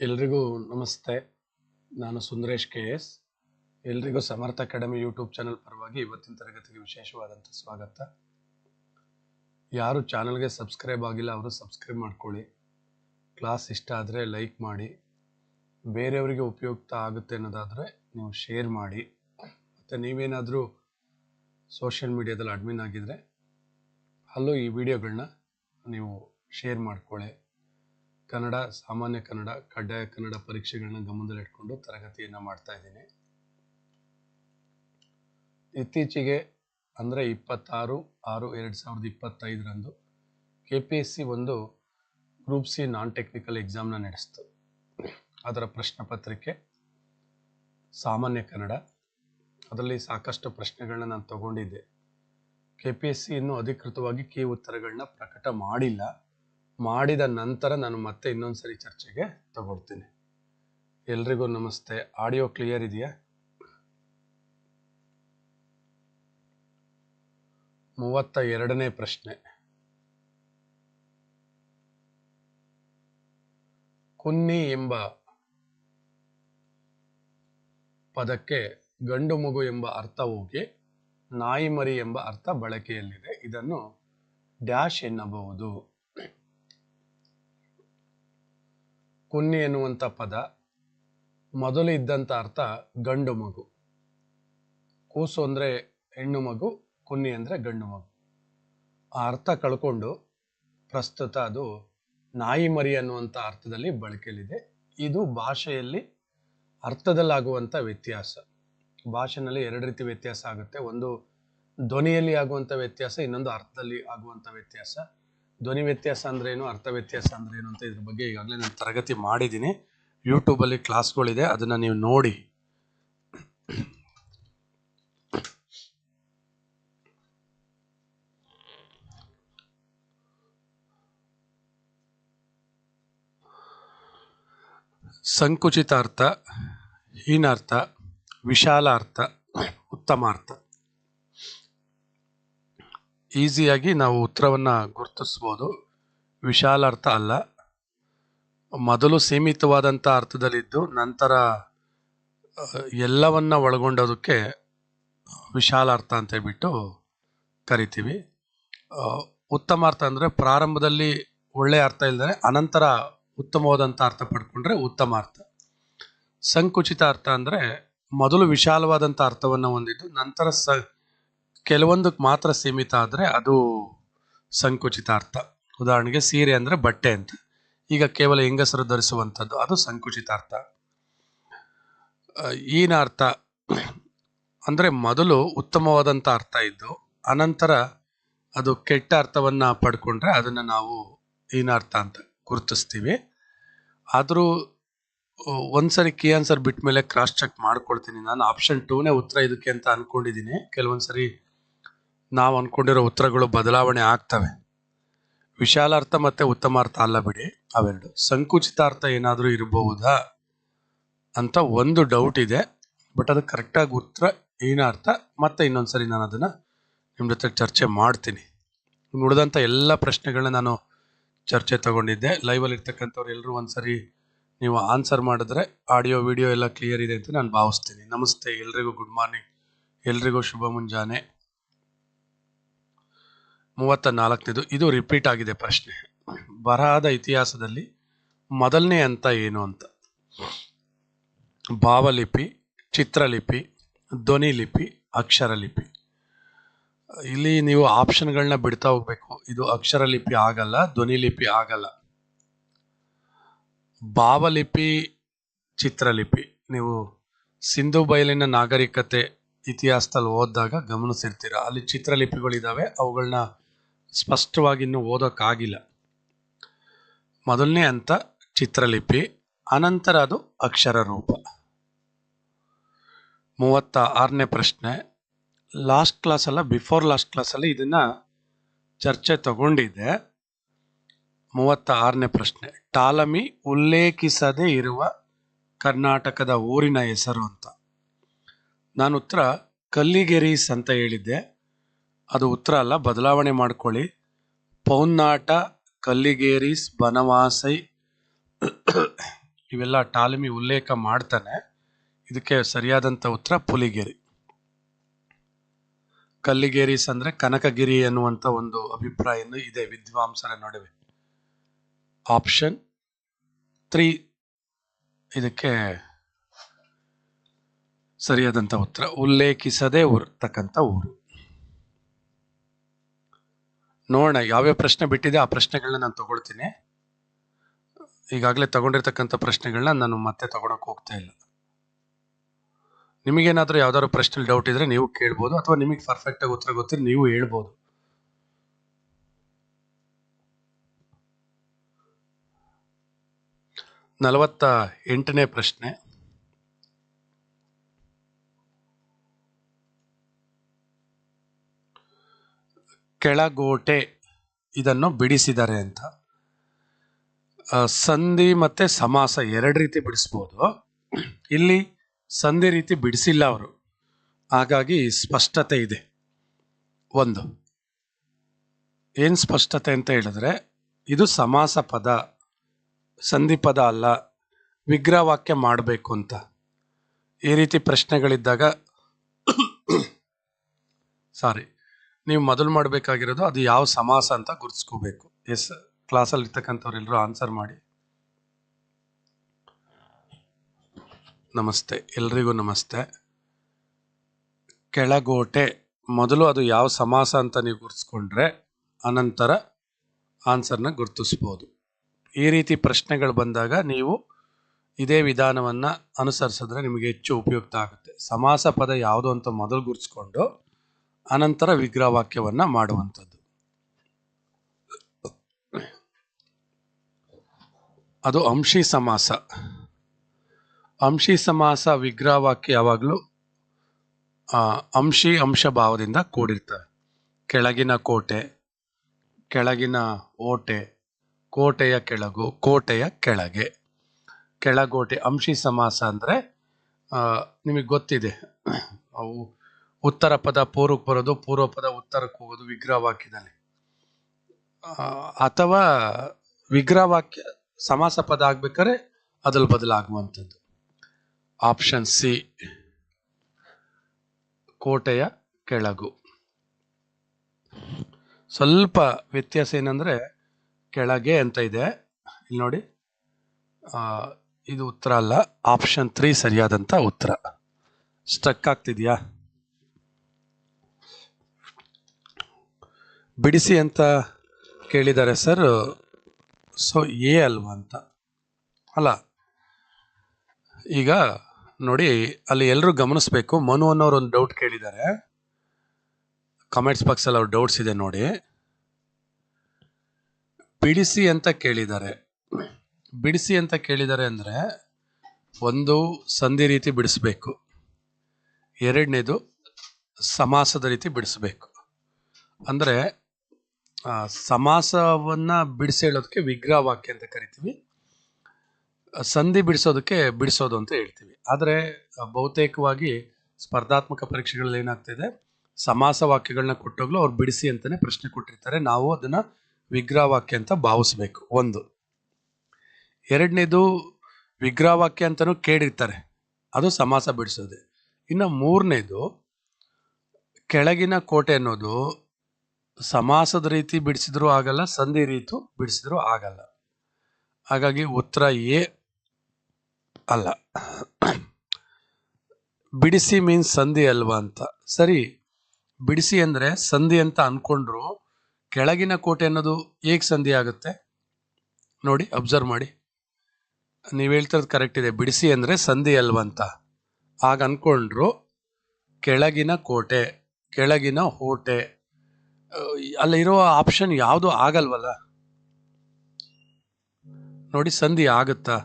ಎಲ್ರಿಗೂ ನಮಸ್ತೆ. ನಾನು ಸುಂದರೇಶ್ ಕೆ ಎಸ್. ಎಲ್ರಿಗೂ ಸಮರ್ಥ ಅಕಾಡೆಮಿ ಯೂಟ್ಯೂಬ್ ಚಾನಲ್ ಪರವಾಗಿ ಇವತ್ತಿನ ತರಗತಿಗೆ ವಿಶೇಷವಾದಂಥ ಸ್ವಾಗತ. ಯಾರು ಚಾನಲ್ಗೆ ಸಬ್ಸ್ಕ್ರೈಬ್ ಆಗಿಲ್ಲ ಅವರು ಸಬ್ಸ್ಕ್ರೈಬ್ ಮಾಡ್ಕೊಳ್ಳಿ. ಕ್ಲಾಸ್ ಇಷ್ಟ ಆದರೆ ಲೈಕ್ ಮಾಡಿ. ಬೇರೆಯವರಿಗೆ ಉಪಯುಕ್ತ ಆಗುತ್ತೆ ಅನ್ನೋದಾದರೆ ನೀವು ಶೇರ್ ಮಾಡಿ. ಮತ್ತು ನೀವೇನಾದರೂ ಸೋಷಿಯಲ್ ಮೀಡಿಯಾದಲ್ಲಿ ಅಡ್ಮಿನ್ ಆಗಿದ್ದರೆ ಅಲ್ಲೂ ಈ ವಿಡಿಯೋಗಳನ್ನ ನೀವು ಶೇರ್ ಮಾಡ್ಕೊಳ್ಳಿ. ಕನ್ನಡ, ಸಾಮಾನ್ಯ ಕನ್ನಡ, ಕಡ್ಡಾಯ ಕನ್ನಡ ಪರೀಕ್ಷೆಗಳನ್ನ ಗಮನದಲ್ಲಿಟ್ಕೊಂಡು ತರಗತಿಯನ್ನು ಮಾಡ್ತಾ ಇದ್ದೀನಿ. ಇತ್ತೀಚೆಗೆ ಅಂದರೆ ಇಪ್ಪತ್ತಾರು, ಆರು, ಎರಡು ಸಾವಿರದ ಇಪ್ಪತ್ತೈದರಂದು ಕೆ ಪಿ ಎಸ್ ಸಿ ಒಂದು ಗ್ರೂಪ್ ಸಿ ನಾನ್ ಟೆಕ್ನಿಕಲ್ ಎಕ್ಸಾಮ್ನ ನಡೆಸ್ತು. ಅದರ ಪ್ರಶ್ನೆ ಪತ್ರಿಕೆ ಸಾಮಾನ್ಯ ಕನ್ನಡ. ಅದರಲ್ಲಿ ಸಾಕಷ್ಟು ಪ್ರಶ್ನೆಗಳನ್ನ ನಾನು ತಗೊಂಡಿದ್ದೆ. ಕೆ ಪಿ ಎಸ್ ಸಿ ಇನ್ನೂ ಅಧಿಕೃತವಾಗಿ ಕೀ ಉತ್ತರಗಳನ್ನ ಪ್ರಕಟ ಮಾಡಿಲ್ಲ. ಮಾಡಿದ ನಂತರ ನಾನು ಮತ್ತೆ ಇನ್ನೊಂದು ಸರಿ ಚರ್ಚೆಗೆ ತಗೊಳ್ತೀನಿ. ಎಲ್ರಿಗೂ ನಮಸ್ತೆ. ಆಡಿಯೋ ಕ್ಲಿಯರ್ ಇದೆಯಾ? ಮೂವತ್ತ ಎರಡನೇ ಪ್ರಶ್ನೆ. ಕುನ್ನಿ ಎಂಬ ಪದಕ್ಕೆ ಗಂಡು ಮಗು ಎಂಬ ಅರ್ಥ ಹೋಗಿ, ನಾಯಿ ಮರಿ ಎಂಬ ಅರ್ಥ ಬಳಕೆಯಲ್ಲಿದೆ. ಇದನ್ನು ಡ್ಯಾಶ್ ಎನ್ನಬಹುದು. ಕುನ್ನಿ ಎನ್ನುವಂಥ ಪದ ಮೊದಲು ಇದ್ದಂಥ ಅರ್ಥ ಗಂಡು ಮಗು. ಕೂಸು ಅಂದರೆ ಹೆಣ್ಣು ಮಗು, ಕುನ್ನಿ ಅಂದರೆ ಗಂಡು ಮಗು. ಆ ಅರ್ಥ ಕಳ್ಕೊಂಡು ಪ್ರಸ್ತುತ ಅದು ನಾಯಿ ಮರಿ ಅನ್ನುವಂಥ ಅರ್ಥದಲ್ಲಿ ಬಳಕೆಯಲ್ಲಿದೆ. ಇದು ಭಾಷೆಯಲ್ಲಿ ಅರ್ಥದಲ್ಲಾಗುವಂಥ ವ್ಯತ್ಯಾಸ. ಭಾಷೆನಲ್ಲಿ ಎರಡು ರೀತಿ ವ್ಯತ್ಯಾಸ ಆಗುತ್ತೆ. ಒಂದು ಧ್ವನಿಯಲ್ಲಿ ಆಗುವಂಥ ವ್ಯತ್ಯಾಸ, ಇನ್ನೊಂದು ಅರ್ಥದಲ್ಲಿ ಆಗುವಂಥ ವ್ಯತ್ಯಾಸ. ಧ್ವನಿ ವ್ಯತ್ಯಾಸ ಅಂದ್ರೆ ಏನು, ಅರ್ಥ ವ್ಯತ್ಯಾಸ ಅಂದ್ರೆ ಏನು ಅಂತ ಇದ್ರ ಬಗ್ಗೆ ಈಗಾಗಲೇ ನಾನು ತರಗತಿ ಮಾಡಿದ್ದೀನಿ. ಯೂಟ್ಯೂಬಲ್ಲಿ ಕ್ಲಾಸ್ಗಳಿದೆ, ಅದನ್ನು ನೀವು ನೋಡಿ. ಸಂಕುಚಿತ ಅರ್ಥ ಹೀನಾರ್ಥ ವಿಶಾಲ ಅರ್ಥ ಉತ್ತಮ ಅರ್ಥ ಈಸಿಯಾಗಿ ನಾವು ಉತ್ತರವನ್ನು ಗುರುತಿಸ್ಬೋದು. ವಿಶಾಲ ಅರ್ಥ ಅಲ್ಲ. ಮೊದಲು ಸೀಮಿತವಾದಂಥ ಅರ್ಥದಲ್ಲಿದ್ದು ನಂತರ ಎಲ್ಲವನ್ನ ಒಳಗೊಂಡೋದಕ್ಕೆ ವಿಶಾಲ ಅರ್ಥ ಅಂತ ಹೇಳ್ಬಿಟ್ಟು ಕರಿತೀವಿ. ಉತ್ತಮ ಅರ್ಥ ಅಂದರೆ ಪ್ರಾರಂಭದಲ್ಲಿ ಒಳ್ಳೆಯ ಅರ್ಥ ಇಲ್ಲದೆ ಅನಂತರ ಉತ್ತಮವಾದಂಥ ಅರ್ಥ ಪಡ್ಕೊಂಡ್ರೆ ಉತ್ತಮ ಅರ್ಥ. ಸಂಕುಚಿತ ಅರ್ಥ ಅಂದರೆ ಮೊದಲು ವಿಶಾಲವಾದಂಥ ಅರ್ಥವನ್ನು ಹೊಂದಿದ್ದು ನಂತರ ಸ ಕೆಲವೊಂದಕ್ಕೆ ಮಾತ್ರ ಸೀಮಿತ ಆದರೆ ಅದು ಸಂಕುಚಿತ ಅರ್ಥ ಉದಾಹರಣೆಗೆ ಸೀರೆ ಅಂದರೆ ಬಟ್ಟೆ ಅಂತ. ಈಗ ಕೇವಲ ಹೆಂಗಸರು ಧರಿಸುವಂಥದ್ದು ಅದು ಸಂಕುಚಿತ ಅರ್ಥ ಈನ ಅರ್ಥ, ಅಂದರೆ ಮೊದಲು ಉತ್ತಮವಾದಂಥ ಅರ್ಥ ಇದ್ದು, ಅನಂತರ ಅದು ಕೆಟ್ಟ ಅರ್ಥವನ್ನು ಪಡ್ಕೊಂಡ್ರೆ ಅದನ್ನು ನಾವು ಈನ ಅರ್ಥ ಅಂತ ಗುರುತಿಸ್ತೀವಿ. ಆದರೂ ಒಂದ್ಸರಿ ಕೀ ಆನ್ಸರ್ ಬಿಟ್ಟ ಮೇಲೆ ಕ್ರಾಸ್ ಚೆಕ್ ಮಾಡ್ಕೊಳ್ತೀನಿ ನಾನು. ಆಪ್ಷನ್ ಟೂನೇ ಉತ್ತರ ಇದಕ್ಕೆ ಅಂತ ಅನ್ಕೊಂಡಿದ್ದೀನಿ. ಕೆಲವೊಂದ್ಸರಿ ನಾವು ಅನ್ಕೊಂಡಿರೋ ಉತ್ತರಗಳು ಬದಲಾವಣೆ ಆಗ್ತವೆ. ವಿಶಾಲಾರ್ಥ ಮತ್ತೆ ಉತ್ತಮಾರ್ಥ ಅಲ್ಲ ಬಿಡಿ. ಅವೆರಡು. ಸಂಕುಚಿತಾರ್ಥ ಏನಾದರೂ ಇರಬಹುದಾ ಅಂತ ಒಂದು ಡೌಟ್ ಇದೆ. ಬಟ್ ಅದು ಕರೆಕ್ಟಾಗಿ ಉತ್ತರ, ಏನಾರ್ಥ ಮತ್ತೆ ಇನ್ನೊಂದ್ಸರಿ ನಾನು ಅದನ್ನು ನಿಮ್ಮ ಜೊತೆ ಚರ್ಚೆ ಮಾಡ್ತೀನಿ. ಉಳಿದಂಥ ಎಲ್ಲ ಪ್ರಶ್ನೆಗಳನ್ನ ನಾನು ಚರ್ಚೆ ತಗೊಂಡಿದ್ದೆ. ಲೈವಲ್ಲಿ ಇರ್ತಕ್ಕಂಥವ್ರು ಎಲ್ಲರೂ ಒಂದ್ಸರಿ ನೀವು ಆನ್ಸರ್ ಮಾಡಿದ್ರೆ ಆಡಿಯೋ ವಿಡಿಯೋ ಎಲ್ಲ ಕ್ಲಿಯರ್ ಇದೆ ಅಂತ ನಾನು ಭಾವಿಸ್ತೀನಿ. ನಮಸ್ತೆ, ಎಲ್ರಿಗೂ ಗುಡ್ ಮಾರ್ನಿಂಗ್ ಎಲ್ರಿಗೂ ಶುಭ ಮುಂಜಾನೆ. ಮೂವತ್ತ ನಾಲ್ಕನೇದು ಇದು ರಿಪೀಟ್ ಆಗಿದೆ ಪ್ರಶ್ನೆ. ಬರಹದ ಇತಿಹಾಸದಲ್ಲಿ ಮೊದಲನೇ ಹಂತ ಏನು ಅಂತ? ಭಾವಲಿಪಿ, ಚಿತ್ರಲಿಪಿ, ಧ್ವನಿಲಿಪಿ, ಅಕ್ಷರಲಿಪಿ. ಇಲ್ಲಿ ನೀವು ಆಪ್ಷನ್ಗಳನ್ನ ಬಿಡ್ತಾ ಹೋಗ್ಬೇಕು. ಇದು ಅಕ್ಷರಲಿಪಿ ಆಗಲ್ಲ, ಧ್ವನಿಲಿಪಿ ಆಗಲ್ಲ. ಭಾವಲಿಪಿ, ಚಿತ್ರಲಿಪಿ. ನೀವು ಸಿಂಧು ಬಯಲಿನ ನಾಗರಿಕತೆ ಇತಿಹಾಸದಲ್ಲಿ ಓದಿದಾಗ ಗಮನಿಸಿರ್ತೀರ. ಅಲ್ಲಿ ಚಿತ್ರಲಿಪಿಗಳಿದ್ದಾವೆ ಅವುಗಳನ್ನ ಸ್ಪಷ್ಟವಾಗಿ ಇನ್ನೂ ಓದೋಕ್ಕಾಗಿಲ್ಲ. ಮೊದಲನೇ ಹಂತ ಚಿತ್ರಲಿಪಿ, ಅನಂತರ ಅದು ಅಕ್ಷರ ರೂಪ ಮೂವತ್ತ ಆರನೇ ಪ್ರಶ್ನೆ, ಲಾಸ್ಟ್ ಕ್ಲಾಸಲ್ಲ ಬಿಫೋರ್ ಲಾಸ್ಟ್ ಕ್ಲಾಸಲ್ಲಿ ಇದನ್ನು ಚರ್ಚೆ ತಗೊಂಡಿದ್ದೆ. ಮೂವತ್ತ ಆರನೇ ಪ್ರಶ್ನೆ, ಟಾಲಮಿ ಉಲ್ಲೇಖಿಸದೇ ಇರುವ ಕರ್ನಾಟಕದ ಊರಿನ ಹೆಸರು ಅಂತ. ನಾನು ಉತ್ತರ ಕಲ್ಲಿಗೆರೀಸ್ ಅಂತ ಹೇಳಿದ್ದೆ. ಅದು ಉತ್ತರ ಅಲ್ಲ, ಬದಲಾವಣೆ ಮಾಡ್ಕೊಳ್ಳಿ. ಪೌನ್ನಾಟ ಕಲ್ಲಿಗೇರಿಸ್ ಬನವಾಸೈ, ಇವೆಲ್ಲ ಟಾಲಮಿ ಉಲ್ಲೇಖ ಮಾಡ್ತಾನೆ. ಇದಕ್ಕೆ ಸರಿಯಾದಂಥ ಉತ್ತರ ಪುಲಿಗೇರಿ. ಕಲ್ಲಿಗೇರಿಸ್ ಅಂದರೆ ಕನಕಗಿರಿ ಎನ್ನುವಂಥ ಒಂದು ಅಭಿಪ್ರಾಯ ಇದೆ ವಿದ್ವಾಂಸರ ನಡುವೆ. ಆಪ್ಷನ್ ತ್ರೀ ಇದಕ್ಕೆ ಸರಿಯಾದಂಥ ಉತ್ತರ, ಉಲ್ಲೇಖಿಸದೆ ಇರ್ತಕ್ಕಂಥ ಊರು. ನೋಡೋಣ ಯಾವ್ಯಾವ ಪ್ರಶ್ನೆ ಬಿಟ್ಟಿದೆ ಆ ಪ್ರಶ್ನೆಗಳನ್ನ ನಾನು ತಗೊಳ್ತೀನಿ. ಈಗಾಗಲೇ ತಗೊಂಡಿರ್ತಕ್ಕಂಥ ಪ್ರಶ್ನೆಗಳನ್ನ ನಾನು ಮತ್ತೆ ತಗೊಳಕ್ಕೆ ಹೋಗ್ತಾ ಇಲ್ಲ. ನಿಮಗೇನಾದರೂ ಯಾವ್ದಾದ್ರು ಪ್ರಶ್ನೆ ಡೌಟ್ ಇದ್ರೆ ನೀವು ಕೇಳ್ಬೋದು ಅಥವಾ ನಿಮಗೆ ಪರ್ಫೆಕ್ಟ್ ಆಗಿ ಉತ್ತರ ಗೊತ್ತಿದ್ರೆ ನೀವು ಹೇಳ್ಬೋದು. ನಲವತ್ತ ಎಂಟನೇ ಪ್ರಶ್ನೆ. ಕೆಳಗೋಟೆ ಇದನ್ನು ಬಿಡಿಸಿದ್ದಾರೆ ಅಂತ. ಸಂಧಿ ಮತ್ತೆ ಸಮಾಸ ಎರಡು ರೀತಿ ಬಿಡಿಸ್ಬೋದು. ಇಲ್ಲಿ ಸಂಧಿ ರೀತಿ ಬಿಡಿಸಿಲ್ಲ ಅವರು. ಹಾಗಾಗಿ ಸ್ಪಷ್ಟತೆ ಇದೆ. ಒಂದು, ಏನು ಸ್ಪಷ್ಟತೆ ಅಂತ ಹೇಳಿದ್ರೆ, ಇದು ಸಮಾಸ ಪದ, ಸಂಧಿ ಪದ ಅಲ್ಲ, ವಿಗ್ರಹವಾಕ್ಯ ಮಾಡಬೇಕು ಅಂತ. ಈ ರೀತಿ ಪ್ರಶ್ನೆಗಳಿದ್ದಾಗ, ಸಾರಿ ನೀವು ಮೊದಲು ಮಾಡಬೇಕಾಗಿರೋದು ಅದು ಯಾವ ಸಮಾಸ ಅಂತ ಗುರ್ತಿಸ್ಕೋಬೇಕು. ಎಸ್, ಕ್ಲಾಸಲ್ಲಿ ಇರ್ತಕ್ಕಂಥವ್ರೆಲ್ಲರೂ ಆನ್ಸರ್ ಮಾಡಿ. ನಮಸ್ತೆ, ಎಲ್ರಿಗೂ ನಮಸ್ತೆ. ಕೆಳಗೋಟೆ, ಮೊದಲು ಅದು ಯಾವ ಸಮಾಸ ಅಂತ ನೀವು ಗುರ್ತಿಸ್ಕೊಂಡ್ರೆ, ಅನಂತರ ಆನ್ಸರ್ನ ಗುರ್ತಿಸ್ಬೋದು. ಈ ರೀತಿ ಪ್ರಶ್ನೆಗಳು ಬಂದಾಗ ನೀವು ಇದೇ ವಿಧಾನವನ್ನು ಅನುಸರಿಸಿದ್ರೆ ನಿಮಗೆ ಹೆಚ್ಚು ಉಪಯುಕ್ತ ಆಗುತ್ತೆ. ಸಮಾಸ ಪದ ಯಾವುದು ಅಂತ ಮೊದಲು ಗುರ್ತಿಸ್ಕೊಂಡು ಅನಂತರ ವಿಗ್ರಹವಾಕ್ಯವನ್ನು ಮಾಡುವಂಥದ್ದು. ಅದು ಅಂಶಿ ಸಮಾಸ. ಅಂಶಿ ಸಮಾಸ ವಿಗ್ರಹವಾಕ್ಯ ಯಾವಾಗಲೂ ಅಂಶಿ ಅಂಶ ಭಾವದಿಂದ ಕೂಡಿರ್ತವೆ ಕೆಳಗಿನ ಕೋಟೆ, ಕೆಳಗಿನ ಓಟೆ, ಕೋಟೆಯ ಕೆಳಗು, ಕೋಟೆಯ ಕೆಳಗೆ. ಕೆಳಗೋಟೆ ಅಂಶಿ ಸಮಾಸ ಅಂದರೆ ನಿಮಗೆ ಗೊತ್ತಿದೆ, ಅವು ಉತ್ತರ ಪದ ಪೂರ್ವಕ್ಕೆ ಬರೋದು, ಪೂರ್ವ ಪದ ಉತ್ತರಕ್ಕೆ ಹೋಗೋದು ವಿಗ್ರಹವಾಕ್ಯದಲ್ಲಿ. ಅಥವಾ ವಿಗ್ರಹವಾಕ್ಯ ಸಮಾಸ ಪದ ಆಗ್ಬೇಕಾದ್ರೆ ಅದ್ರಲ್ಲಿ ಬದಲಾಗುವಂಥದ್ದು. ಆಪ್ಷನ್ ಸಿ ಕೋಟೆಯ ಕೆಳಗು. ಸ್ವಲ್ಪ ವ್ಯತ್ಯಾಸ ಏನಂದ್ರೆ ಕೆಳಗೆ ಅಂತ ಇದೆ. ಇಲ್ಲಿ ನೋಡಿ. ಇದು ಉತ್ತರ ಅಲ್ಲ. ಆಪ್ಷನ್ ತ್ರೀ ಸರಿಯಾದಂತ ಉತ್ತರ. ಸ್ಟಕ್ ಆಗ್ತಿದ್ಯಾ? ಬಿಡಿಸಿ ಅಂತ ಕೇಳಿದ್ದಾರೆ, ಸರ್. ಸೊ, ಎ ಅಲ್ವಾ ಅಂತ. ಅಲ್ಲ, ಈಗ ನೋಡಿ, ಅಲ್ಲಿ ಎಲ್ಲರೂ ಗಮನಿಸ್ಬೇಕು. ಮನು ಅನ್ನೋರು ಒಂದು ಡೌಟ್ ಕೇಳಿದ್ದಾರೆ. ಕಮೆಂಟ್ಸ್ ಬಾಕ್ಸಲ್ಲಿ ಅವ್ರ ಡೌಟ್ಸ್ ಇದೆ ನೋಡಿ. ಬಿಡಿಸಿ ಅಂತ ಕೇಳಿದ್ದಾರೆ. ಬಿಡಿಸಿ ಅಂತ ಕೇಳಿದ್ದಾರೆ ಅಂದರೆ ಒಂದು ಸಂಧಿ ರೀತಿ ಬಿಡಿಸ್ಬೇಕು. ಎರಡನೇದು ಸಮಾಸದ ರೀತಿ ಬಿಡಿಸ್ಬೇಕು. ಅಂದ್ರೆ ಸಮಾಸವನ್ನ ಬಿಡಿಸಿ ಹೇಳೋದಕ್ಕೆ ವಿಗ್ರಹ ವಾಕ್ಯ ಅಂತ ಕರಿತೀವಿ. ಸಂಧಿ ಬಿಡಿಸೋದಕ್ಕೆ ಬಿಡಿಸೋದು ಅಂತ ಹೇಳ್ತೀವಿ. ಆದರೆ ಬಹುತೇಕವಾಗಿ ಸ್ಪರ್ಧಾತ್ಮಕ ಪರೀಕ್ಷೆಗಳಲ್ಲಿ ಏನಾಗ್ತಿದೆ ಸಮಾಸ ವಾಕ್ಯಗಳನ್ನ ಕೊಟ್ಟೋಗ್ಲು ಅವ್ರು ಬಿಡಿಸಿ ಅಂತಾನೆ ಪ್ರಶ್ನೆ ಕೊಟ್ಟಿರ್ತಾರೆ. ನಾವು ಅದನ್ನ ವಿಗ್ರಹ ವಾಕ್ಯ ಅಂತ ಭಾವಿಸ್ಬೇಕು. ಒಂದು. ಎರಡನೇದು ವಿಗ್ರಹ ವಾಕ್ಯ ಅಂತಾನು ಕೇಳಿರ್ತಾರೆ. ಅದು ಸಮಾಸ ಬಿಡಿಸೋದೆ. ಇನ್ನು ಮೂರನೇದು, ಕೆಳಗಿನ ಕೋಟೆ ಅನ್ನೋದು ಸಮಾಸದ ರೀತಿ ಬಿಡಿಸಿದ್ರು ಆಗಲ್ಲ, ಸಂಧಿ ರೀತಿ ಬಿಡಿಸಿದ್ರು ಆಗಲ್ಲ. ಹಾಗಾಗಿ ಉತ್ತರ ಎ ಅಲ್ಲ. ಬಿಡಿಸಿ ಮೀನ್ಸ್ ಸಂಧಿ ಅಲ್ವಾ ಅಂತ. ಸರಿ, ಬಿಡಿಸಿ ಅಂದ್ರೆ ಸಂಧಿ ಅಂತ ಅನ್ಕೊಂಡ್ರು ಕೆಳಗಿನ ಕೋಟೆ ಅನ್ನೋದು ಹೇಗ್ ಸಂಧಿ ಆಗುತ್ತೆ? ನೋಡಿ ಅಬ್ಸರ್ವ್ ಮಾಡಿ. ನೀವು ಹೇಳ್ತಿರೋದು ಕರೆಕ್ಟ್ ಇದೆ. ಬಿಡಿಸಿ ಅಂದ್ರೆ ಸಂಧಿ ಅಲ್ವಾ ಅಂತ. ಆಗ ಅನ್ಕೊಂಡ್ರು ಕೆಳಗಿನ ಕೋಟೆ, ಕೆಳಗಿನ ಹೋಟೆ. ಅಲ್ಲಿರೋ ಆಪ್ಷನ್ ಯಾವುದು ಆಗಲ್ವಲ್ಲ? ನೋಡಿ, ಸಂಧಿ ಆಗುತ್ತಾ?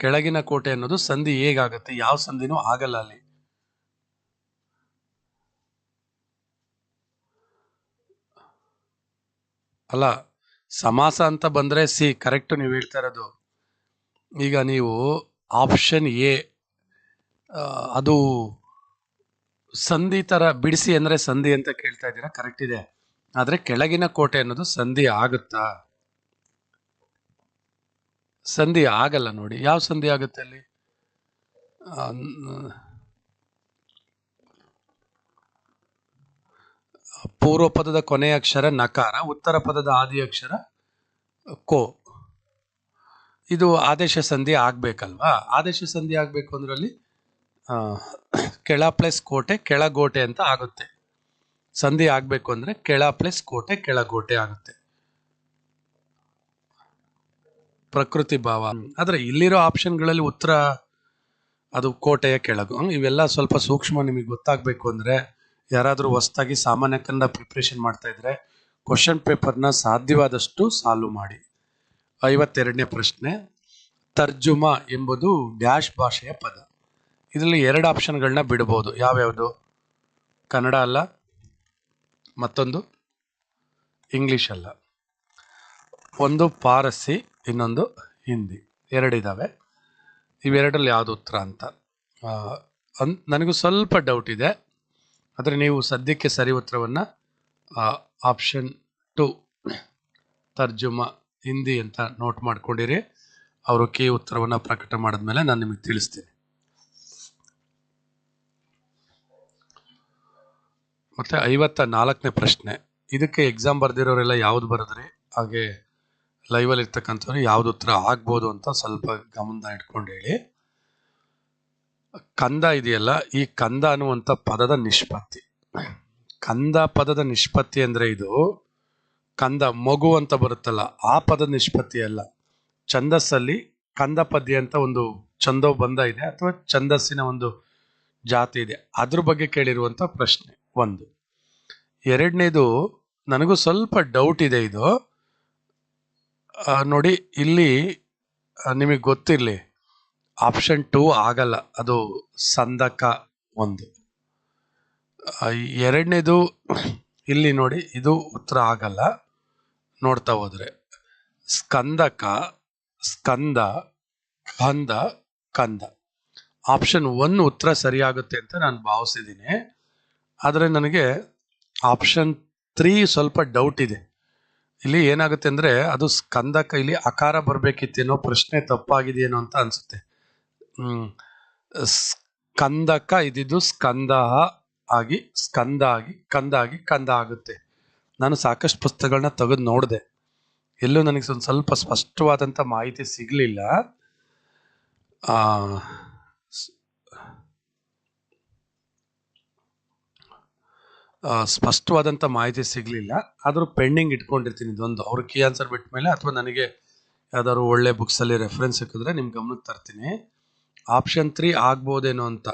ಕೆಳಗಿನ ಕೋಟೆ ಅನ್ನೋದು ಸಂಧಿ ಹೇಗಾಗುತ್ತೆ? ಯಾವ ಸಂಧಿನೂ ಆಗಲ್ಲ ಅಲ್ಲಿ. ಅಲ್ಲ, ಸಮಾಸ ಅಂತ ಬಂದ್ರೆ ಸಿ ಕರೆಕ್ಟ್ ನೀವು ಹೇಳ್ತಾ ಇರೋದು. ಈಗ ನೀವು ಆಪ್ಷನ್ ಎ ಅದು ಸಂಧಿ ತರ ಬಿಡಿಸಿ ಅಂದ್ರೆ ಸಂಧಿ ಅಂತ ಕೇಳ್ತಾ ಇದ್ದೀರಾ? ಕರೆಕ್ಟ್ ಇದೆ. ಆದ್ರೆ ಕೆಳಗಿನ ಕೋಟೆ ಅನ್ನೋದು ಸಂಧಿ ಆಗುತ್ತಾ? ಸಂಧಿ ಆಗಲ್ಲ ನೋಡಿ. ಯಾವ ಸಂಧಿ ಆಗುತ್ತೆ ಅಲ್ಲಿ? ಪೂರ್ವ ಪದದ ಕೊನೆಯ ಅಕ್ಷರ ನಕಾರ, ಉತ್ತರ ಪದದ ಆದಿ ಅಕ್ಷರ ಕೋ. ಇದು ಆದೇಶ ಸಂಧಿ ಆಗಬೇಕಲ್ವಾ? ಆದೇಶ ಸಂಧಿ ಆಗ್ಬೇಕು ಅಂದ್ರಲ್ಲಿ ಕೆಳ ಪ್ಲಸ್ ಕೋಟೆ ಕೆಳಗೋಟೆ ಅಂತ ಆಗುತ್ತೆ. ಸಂಧಿ ಆಗಬೇಕು ಅಂದ್ರೆ ಕೆಳ ಪ್ಲಸ್ ಕೋಟೆ ಕೆಳಗೋಟೆ ಆಗುತ್ತೆ. ಪ್ರಕೃತಿ ಭಾವ. ಆದರೆ ಇಲ್ಲಿರೋ ಆಪ್ಷನ್ಗಳಲ್ಲಿ ಉತ್ತರ, ಅದು ಕೋಟೆಯ ಕೆಳಗು. ಇವೆಲ್ಲ ಸ್ವಲ್ಪ ಸೂಕ್ಷ್ಮ ನಿಮಗೆ ಗೊತ್ತಾಗಬೇಕು ಅಂದ್ರೆ ಯಾರಾದರೂ ಹೊಸ್ದಾಗಿ ಸಾಮಾನ್ಯ ಕನ್ನಡ ಪ್ರಿಪ್ರೇಷನ್ ಮಾಡ್ತಾ ಇದ್ರೆ ಕ್ವಶನ್ ಪೇಪರ್ನ ಸಾಧ್ಯವಾದಷ್ಟು ಸಾಲ್ವ್ ಮಾಡಿ. ಐವತ್ತೆರಡನೇ ಪ್ರಶ್ನೆ, ತರ್ಜುಮಾ ಎಂಬುದು ಡ್ಯಾಶ್ ಭಾಷೆಯ ಪದ. ಇದರಲ್ಲಿ ಎರಡು ಆಪ್ಷನ್ಗಳನ್ನ ಬಿಡಬಹುದು ಯಾವ್ಯಾವುದು? ಕನ್ನಡ ಅಲ್ಲ ಮತ್ತೊಂದು? ಇಂಗ್ಲೀಷ್ ಅಲ್ಲ. ಒಂದು ಪಾರಸಿ, ಇನ್ನೊಂದು ಹಿಂದಿ. ಎರಡಿದ್ದಾವೆ ಇವೆರಡರಲ್ಲಿ ಯಾವುದು ಉತ್ತರ ಅಂತ? ಅನ್- ನನಗೂ ಸ್ವಲ್ಪ ಡೌಟ್ ಇದೆ. ಆದರೆ ನೀವು ಸದ್ಯಕ್ಕೆ ಸರಿ ಉತ್ತರವನ್ನು ಆಪ್ಷನ್ ಟು ತರ್ಜುಮಾ, ಹಿಂದಿ ಅಂತ ನೋಟ್ ಮಾಡ್ಕೊಂಡಿರಿ. ಅವರು ಕೀ ಉತ್ತರವನ್ನು ಪ್ರಕಟ ಮಾಡಿದ್ಮೇಲೆ ನಾನು ನಿಮಗೆ ತಿಳಿಸ್ತೀನಿ. ಮತ್ತೆ ಐವತ್ತ ನಾಲ್ಕನೇ ಪ್ರಶ್ನೆ. ಇದಕ್ಕೆ ಎಕ್ಸಾಮ್ ಬರ್ದಿರೋರೆಲ್ಲ ಯಾವ್ದು ಬರೆದ್ರಿ? ಹಾಗೆ ಲೈವಲ್ಲಿ ಇರ್ತಕ್ಕಂಥವ್ರು ಯಾವ್ದು ಉತ್ತರ ಆಗ್ಬೋದು ಅಂತ ಸ್ವಲ್ಪ ಗಮನ ಇಟ್ಕೊಂಡು ಹೇಳಿ. ಕಂದ ಇದೆಯಲ್ಲ, ಈ ಕಂದ ಅನ್ನುವಂಥ ಪದದ ನಿಷ್ಪತ್ತಿ. ಕಂದ ಪದದ ನಿಷ್ಪತ್ತಿ ಅಂದ್ರೆ ಇದು, ಕಂದ ಮಗು ಅಂತ ಬರುತ್ತಲ್ಲ, ಆ ಪದದ ನಿಷ್ಪತ್ತಿ ಅಲ್ಲ. ಛಂದಸ್ಸಲ್ಲಿ ಕಂದ ಪದ್ಯ ಅಂತ ಒಂದು ಛಂದೋ ಬಂದ ಇದೆ, ಅಥವಾ ಛಂದಸ್ಸಿನ ಒಂದು ಜಾತಿ ಇದೆ. ಅದ್ರ ಬಗ್ಗೆ ಕೇಳಿರುವಂತ ಪ್ರಶ್ನೆ. ಒಂದು. ಎರಡನೇದು, ನನಗೂ ಸ್ವಲ್ಪ ಡೌಟ್ ಇದೆ ಇದು. ನೋಡಿ, ಇಲ್ಲಿ ನಿಮಗೆ ಗೊತ್ತಿರಲಿ. ಆಪ್ಷನ್ ಟೂ ಆಗಲ್ಲ. ಅದು ಸಂದಕ ಒಂದು. ಎರಡನೇದು, ಇಲ್ಲಿ ನೋಡಿ, ಇದು ಉತ್ತರ ಆಗಲ್ಲ. ನೋಡ್ತಾ ಹೋದರೆ. ಸ್ಕಂದಕ, ಸ್ಕಂದ, ಕಂದ ಕಂದ. ಆಪ್ಷನ್ ಒನ್ ಉತ್ತರ ಸರಿಯಾಗುತ್ತೆ ಅಂತ ನಾನು ಭಾವಿಸಿದ್ದೀನಿ. ಆದರೆ ನನಗೆ ಆಪ್ಷನ್ ತ್ರೀ ಸ್ವಲ್ಪ ಡೌಟ್ ಇದೆ. ಇಲ್ಲಿ ಏನಾಗುತ್ತೆ ಅಂದರೆ ಅದು ಸ್ಕಂದ ಕೈಲಿ ಅಕಾರ ಬರಬೇಕಿತ್ತೇನೋ ಪ್ರಶ್ನೆ ತಪ್ಪಾಗಿದೆಯೇನೋ ಅಂತ ಅನಿಸುತ್ತೆ. ಸ್ಕಂದಕ ಇದ್ದಿದ್ದು ಸ್ಕಂದ ಆಗಿ ಸ್ಕಂದ ಆಗಿ ಕಂದ ಆಗಿ ಕಂದ ಆಗುತ್ತೆ. ನಾನು ಸಾಕಷ್ಟು ಪುಸ್ತಕಗಳನ್ನ ತೆಗೆದು ನೋಡಿದೆ. ಎಲ್ಲೂ ನನಗೆ ಒಂದು ಸ್ವಲ್ಪ ಸ್ಪಷ್ಟವಾದಂಥ ಮಾಹಿತಿ ಸಿಗಲಿಲ್ಲ. ಸ್ಪಷ್ಟವಾದಂಥ ಮಾಹಿತಿ ಸಿಗಲಿಲ್ಲ. ಆದರೂ ಪೆಂಡಿಂಗ್ ಇಟ್ಕೊಂಡಿರ್ತೀನಿ ಇದೊಂದು. ಅವ್ರ ಕೀ ಆನ್ಸರ್ ಬಿಟ್ಟ ಮೇಲೆ ಅಥವಾ ನನಗೆ ಯಾವ್ದಾದ್ರು ಒಳ್ಳೆ ಬುಕ್ಸಲ್ಲಿ ರೆಫರೆನ್ಸ್ ಸಿಕ್ಕಿದ್ರೆ ನಿಮ್ಮ ಗಮನಕ್ಕೆ ತರ್ತೀನಿ. ಆಪ್ಷನ್ ತ್ರೀ ಆಗ್ಬೋದೇನೋ ಅಂತ.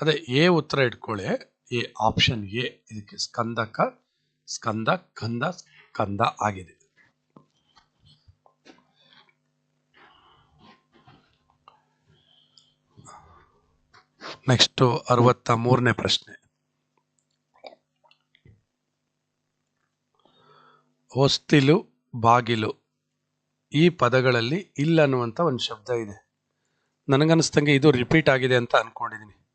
ಅದೇ ಎ ಉತ್ತರ ಇಟ್ಕೊಳ್ಳಿ. ಎ ಆಪ್ಷನ್ ಎ ಇದಕ್ಕೆ ಸ್ಕಂದಕ, ಸ್ಕಂದ, ಕಂದ, ಸ್ಕಂದ ಆಗಿದೆ. ನೆಕ್ಸ್ಟ್ ಅರವತ್ತ ಮೂರನೇ ಪ್ರಶ್ನೆ. ಹೊಸ್ತಿಲು, ಬಾಗಿಲು ಈ ಪದಗಳಲ್ಲಿ ಇಲ್ಲ ಅನ್ನುವಂಥ ಒಂದು ಶಬ್ದ ಇದೆ. ನನಗನ್ನಿಸ್ತಂಗೆ ಇದು ರಿಪೀಟ್ ಆಗಿದೆ ಅಂತ ಅಂದ್ಕೊಂಡಿದ್ದೀನಿ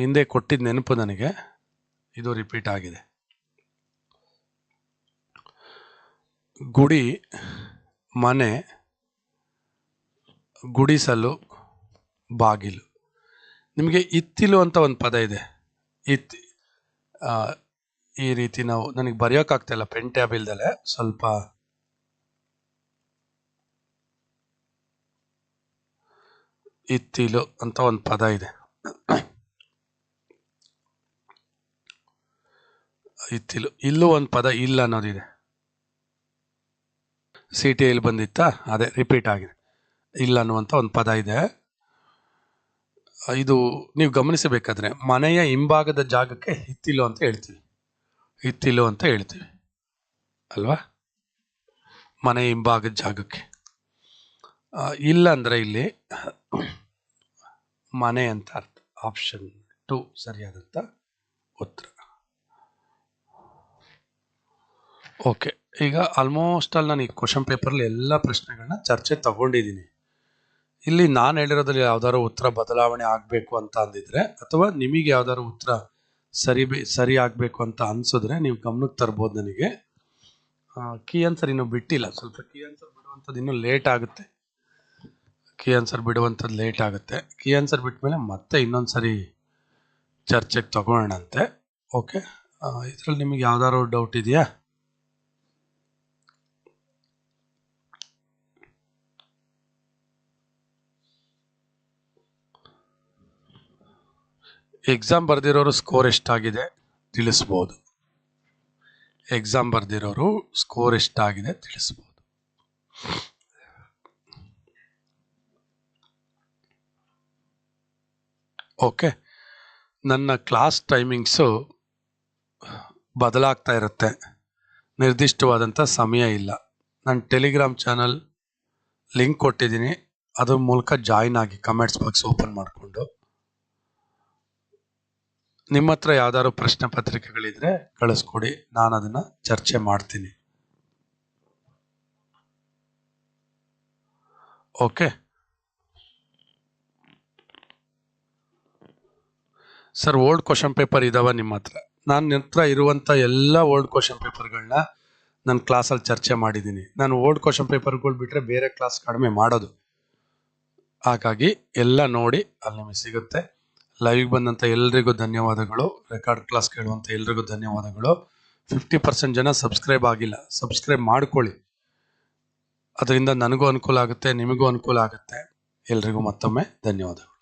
ಹಿಂದೆ ಕೊಟ್ಟಿದ್ದ ನೆನಪು ನನಗೆ ಇದು ರಿಪೀಟ್ ಆಗಿದೆ. ಗುಡಿ, ಮನೆ, ಗುಡಿಸಲು, ಬಾಗಿಲು ನಿಮಗೆ ಇತ್ತಿಲು ಅಂತ ಒಂದು ಪದ ಇದೆ. ಇತ್ ಈ ರೀತಿ ನಾವು, ನನಗೆ ಬರೆಯೋಕ್ಕಾಗ್ತಾಯಿಲ್ಲ ಪೆನ್ ಟ್ಯಾಬ್ ಇಲ್ದಲೆ, ಸ್ವಲ್ಪ. ಇತ್ತಿಲು ಅಂತ ಒಂದು ಪದ ಇದೆ. ಇತ್ತಿಲು, ಇಲ್ಲೂ ಒಂದು ಪದ ಇಲ್ಲ ಅನ್ನೋದಿದೆ. ಸಿ ಟಿ ಬಂದಿತ್ತಾ, ಅದೇ ರಿಪೀಟ್ ಆಗಿದೆ. ಇಲ್ಲ ಅನ್ನುವಂಥ ಒಂದು ಪದ ಇದೆ. ಇದು ನೀವು ಗಮನಿಸಬೇಕಾದ್ರೆ ಮನೆಯ ಹಿಂಭಾಗದ ಜಾಗಕ್ಕೆ ಹಿತ್ತಿಲು ಅಂತ ಹೇಳ್ತೀವಿ. ಹಿತ್ತಿಲು ಅಂತ ಹೇಳ್ತೀವಿ. ಅಲ್ವಾ? ಮನೆ ಹಿಂಭಾಗದ ಜಾಗಕ್ಕೆ. ಇಲ್ಲ ಅಂದರೆ ಇಲ್ಲಿ ಮನೆ ಅಂತ ಅರ್ಥ. ಆಪ್ಷನ್ ಟು ಸರಿಯಾದಂಥ ಉತ್ತರ. ಓಕೆ ಈಗ ಆಲ್ಮೋಸ್ಟ್ ಅಲ್ಲಿ ನಾನು ಈ ಕ್ವಶನ್ ಪೇಪರ್ಲಿ ಎಲ್ಲ ಪ್ರಶ್ನೆಗಳನ್ನ ಚರ್ಚೆ ತಗೊಂಡಿದ್ದೀನಿ. ಇಲ್ಲಿ ನಾನು ಹೇಳಿರೋದ್ರಲ್ಲಿ ಯಾವ್ದಾದ್ರು ಉತ್ತರ ಬದಲಾವಣೆ ಆಗಬೇಕು ಅಂತ ಅಂದಿದ್ರೆ, ಅಥವಾ ನಿಮಗೆ ಯಾವ್ದಾದ್ರು ಉತ್ತರ ಸರಿ ಸರಿ ಆಗಬೇಕು ಅಂತ ಅನ್ಸಿದ್ರೆ ನೀವು ಗಮನಕ್ಕೆ ತರ್ಬೋದು ನನಗೆ. ಕೀ ಆನ್ಸರ್ ಇನ್ನೂ ಬಿಟ್ಟಿಲ್ಲ. ಸ್ವಲ್ಪ ಕೀ ಆನ್ಸರ್ ಬಿಡುವಂಥದ್ದು ಇನ್ನೂ ಲೇಟ್ ಆಗುತ್ತೆ. ಕೀ ಆನ್ಸರ್ ಬಿಡುವಂಥದ್ದು ಲೇಟ್ ಆಗುತ್ತೆ. ಕೀ ಆನ್ಸರ್ ಬಿಟ್ಮೇಲೆ ಮತ್ತೆ ಇನ್ನೊಂದು ಸರಿ ಚರ್ಚೆಗೆ ತಗೊಳ್ಳೋಣಂತೆ. ಓಕೆ ಇದರಲ್ಲಿ ನಿಮಗೆ ಯಾವ್ದಾದ್ರು ಡೌಟ್ ಇದೆಯಾ? ಎಕ್ಸಾಮ್ ಬರೆದಿರೋರು ಸ್ಕೋರ್ ಎಷ್ಟಾಗಿದೆ ತಿಳಿಸ್ಬೋದು. ಎಕ್ಸಾಮ್ ಬರೆದಿರೋರು ಸ್ಕೋರ್ ಎಷ್ಟಾಗಿದೆ ತಿಳಿಸ್ಬೋದು. ಓಕೆ ನನ್ನ ಕ್ಲಾಸ್ ಟೈಮಿಂಗ್ಸು ಬದಲಾಗ್ತಾ ಇರುತ್ತೆ. ನಿರ್ದಿಷ್ಟವಾದಂಥ ಸಮಯ ಇಲ್ಲ. ನಾನು ಟೆಲಿಗ್ರಾಮ್ ಚಾನಲ್ ಲಿಂಕ್ ಕೊಟ್ಟಿದ್ದೀನಿ. ಅದ್ರ ಮೂಲಕ ಜಾಯಿನ್ ಆಗಿ ಕಮೆಂಟ್ಸ್ ಬಾಕ್ಸ್ ಓಪನ್ ಮಾಡಿಕೊಂಡು. ನಿಮ್ಮ ಹತ್ರ ಯಾವ್ದಾದ್ರು ಪ್ರಶ್ನೆ ಪತ್ರಿಕೆಗಳಿದ್ರೆ ಕಳಿಸ್ಕೊಡಿ ನಾನು ಅದನ್ನ ಚರ್ಚೆ ಮಾಡ್ತೀನಿ. Okay. Sir, old question paper ಇದಾವ ನಿಮ್ಮ ಹತ್ರ. ನನ್ನ ಹತ್ರ ಇರುವಂಥ ಎಲ್ಲ ಓಲ್ಡ್ ಕ್ವಶನ್ ಪೇಪರ್ಗಳನ್ನ ನನ್ನ ಕ್ಲಾಸಲ್ಲಿ ಚರ್ಚೆ ಮಾಡಿದ್ದೀನಿ. ನಾನು ಓಲ್ಡ್ ಕ್ವಶನ್ ಪೇಪರ್ಗಳು ಬಿಟ್ಟರೆ ಬೇರೆ ಕ್ಲಾಸ್ ಕಡಿಮೆ ಮಾಡೋದು. ಹಾಗಾಗಿ ಎಲ್ಲ ನೋಡಿ, ಅಲ್ಲಿ ನಿಮಗೆ ಸಿಗುತ್ತೆ. ಲೈವ್ ಬಂದಂಥ ಎಲ್ರಿಗೂ ಧನ್ಯವಾದಗಳು. ರೆಕಾರ್ಡ್ ಕ್ಲಾಸ್ ಕೇಳುವಂಥ ಎಲ್ರಿಗೂ ಧನ್ಯವಾದಗಳು. ಫಿಫ್ಟಿ ಪರ್ಸೆಂಟ್ ಜನ ಸಬ್ಸ್ಕ್ರೈಬ್ ಆಗಿಲ್ಲ. ಸಬ್ಸ್ಕ್ರೈಬ್ ಮಾಡ್ಕೊಳ್ಳಿ. ಅದರಿಂದ ನನಗೂ ಅನುಕೂಲ ಆಗುತ್ತೆ, ನಿಮಗೂ ಅನುಕೂಲ ಆಗುತ್ತೆ. ಎಲ್ರಿಗೂ ಮತ್ತೊಮ್ಮೆ ಧನ್ಯವಾದಗಳು.